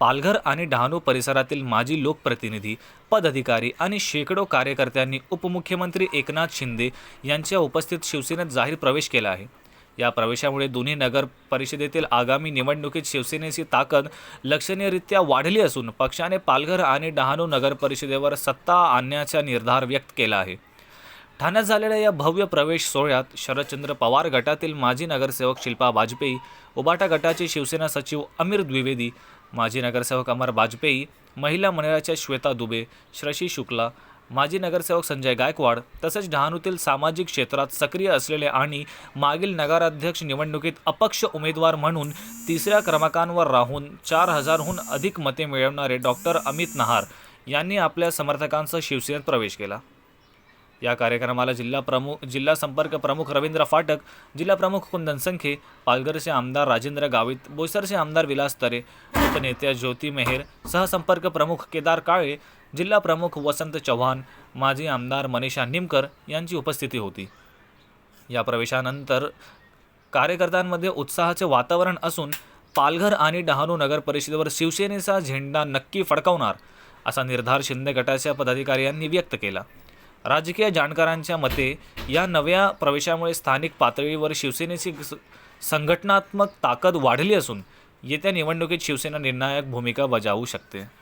पालघर आणि डहाणू परिसरातील माजी लोकप्रतिनिधी पदाधिकारी आणि शेकडो कार्यकर्त्यांनी उपमुख्यमंत्री एकनाथ शिंदे यांच्या उपस्थित शिवसेनेत जाहीर प्रवेश केला आहे. या प्रवेशामुळे दोन्ही नगर परिषदेतील आगामी निवडणुकीत शिवसेनेची ताकद लक्षणीयरित्या वाढली असून पक्षाने पालघर आणि डहाणू नगर परिषदेवर सत्ता आणण्याचा निर्धार व्यक्त केला आहे. ठाण्यात झालेल्या या भव्य प्रवेश सोहळ्यात शरदचंद्र पवार गटातील माजी नगरसेवक शिल्पा वाजपेयी उबाटा गटाचे शिवसेना सचिव अमीर द्विवेदी माजी नगरसेवक अमर वाजपेयी महिला मंडळाच्या श्वेता दुबे शशी शुक्ला माजी नगरसेवक संजय गायकवाड तसेच डहाणूतील सामाजिक क्षेत्रात सक्रिय असलेले आणि मागील नगराध्यक्ष निवडणुकीत अपक्ष उमेदवार म्हणून तिसऱ्या क्रमांकांवर राहून चार हजारहून अधिक मते मिळवणारे डॉक्टर अमित नहार यांनी आपल्या समर्थकांसह शिवसेनेत प्रवेश केला. या कार्यक्रमाला जिल्हा प्रमुख जिल्हा संपर्क प्रमुख रवींद्र फाटक जिल्हा प्रमुख कुंदन संखे पालघरचे आमदार राजेंद्र गावित बोईसरचे आमदार विलास तरे उपनेत्या ज्योती मेहेर सहसंपर्क प्रमुख केदार काळे जिल्हा प्रमुख वसंत चव्हाण माजी आमदार मनीषा निमकर यांची उपस्थिती होती. या प्रवेशानंतर कार्यकर्त्यांमध्ये उत्साहाचे वातावरण असून पालघर आणि डहाणू नगर परिषदेवर शिवसेनेचा झेंडा नक्की फडकावणार असा निर्धार शिंदे गटाच्या पदाधिकाऱ्यांनी व्यक्त केला. राजकीय जाणकारांच्या मते या नव्या प्रवेशामुळे स्थानिक पातळीवर शिवसेनेची संघटनात्मक ताकद वाढली असून येत्या निवडणुकीत शिवसेना निर्णायक भूमिका बजावू शकते.